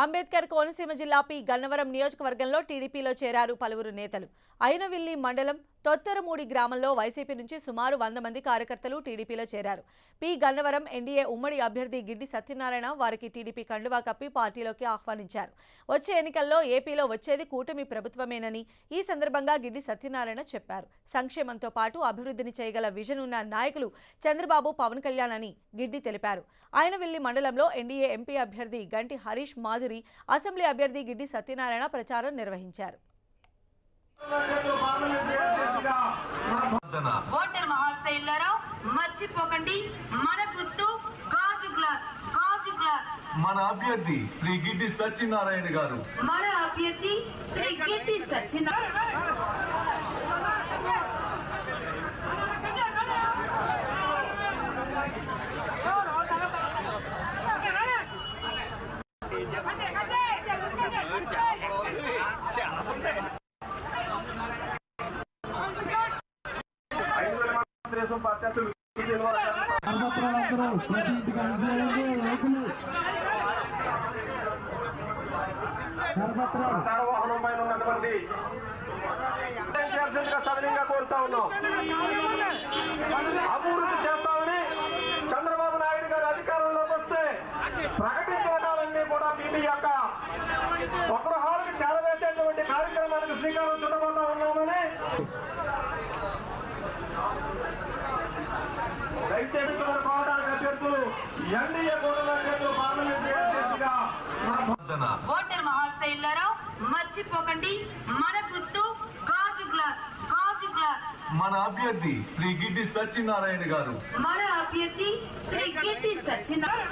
అంబేద్కర్ కోనసీమ జిల్లా పి గన్నవరం నియోజకవర్గంలో టీడీపీలో చేరారు పలువురు నేతలు. అయినవిల్లి మండలం తొత్తరమూడి గ్రామంలో వైసీపీ నుంచి సుమారు వంద మంది కార్యకర్తలు టీడీపీలో చేరారు. పి. గన్నవరం ఎన్డీఏ ఉమ్మడి అభ్యర్థి గిడ్డి సత్యనారాయణ వారికి టీడీపీ కండువా కప్పి పార్టీలోకి ఆహ్వానించారు. వచ్చే ఎన్నికల్లో ఏపీలో వచ్చేది కూటమి ప్రభుత్వమేనని ఈ సందర్భంగా గిడ్డి సత్యనారాయణ చెప్పారు. సంక్షేమంతో పాటు అభివృద్ధిని చేయగల విజన్ ఉన్న నాయకులు చంద్రబాబు పవన్ కళ్యాణ్ అని గిడ్డి తెలిపారు. ఆయన వెళ్ళి మండలంలో ఎన్డీఏ ఎంపీ అభ్యర్థి గంటి హరీష్ మాధురి అసెంబ్లీ అభ్యర్థి గిడ్డి సత్యనారాయణ ప్రచారం నిర్వహించారు. ఓటర్ మహాశైలారా మర్చిపోకండి. మన గుర్తు గాజు గ్లాస్ గాజు గ్లాస్. మన అభ్యర్థి శ్రీ గిడ్డి సత్యనారాయణ గారు. మన అభ్యర్థి శ్రీ గిట్టి సత్యనారాయణ. వాహనం పైన ఉన్నటువంటి చేయాల్సిందిగా సవినీయంగా కోరుతా ఉన్నాం అభివృద్ధి చేస్తామని చంద్రబాబు నాయుడు గారు అధికారంలోకి వస్తే ప్రకటించడాలన్నీ కూడా బీబీ యొక్క స్వగృహాలకు చేరవేసేటువంటి కార్యక్రమానికి శ్రీకారం చుట్టబోతా ఉన్నామని ఓటర్ మర్చిపోకండి. మన గుర్తు గాజు గ్లాస్ గాజు గ్లాస్. మన అభ్యర్థి శ్రీ గిడ్డి సత్యనారాయణ గారు. మన అభ్యర్థి శ్రీ గిట్టి సత్యనారాయణ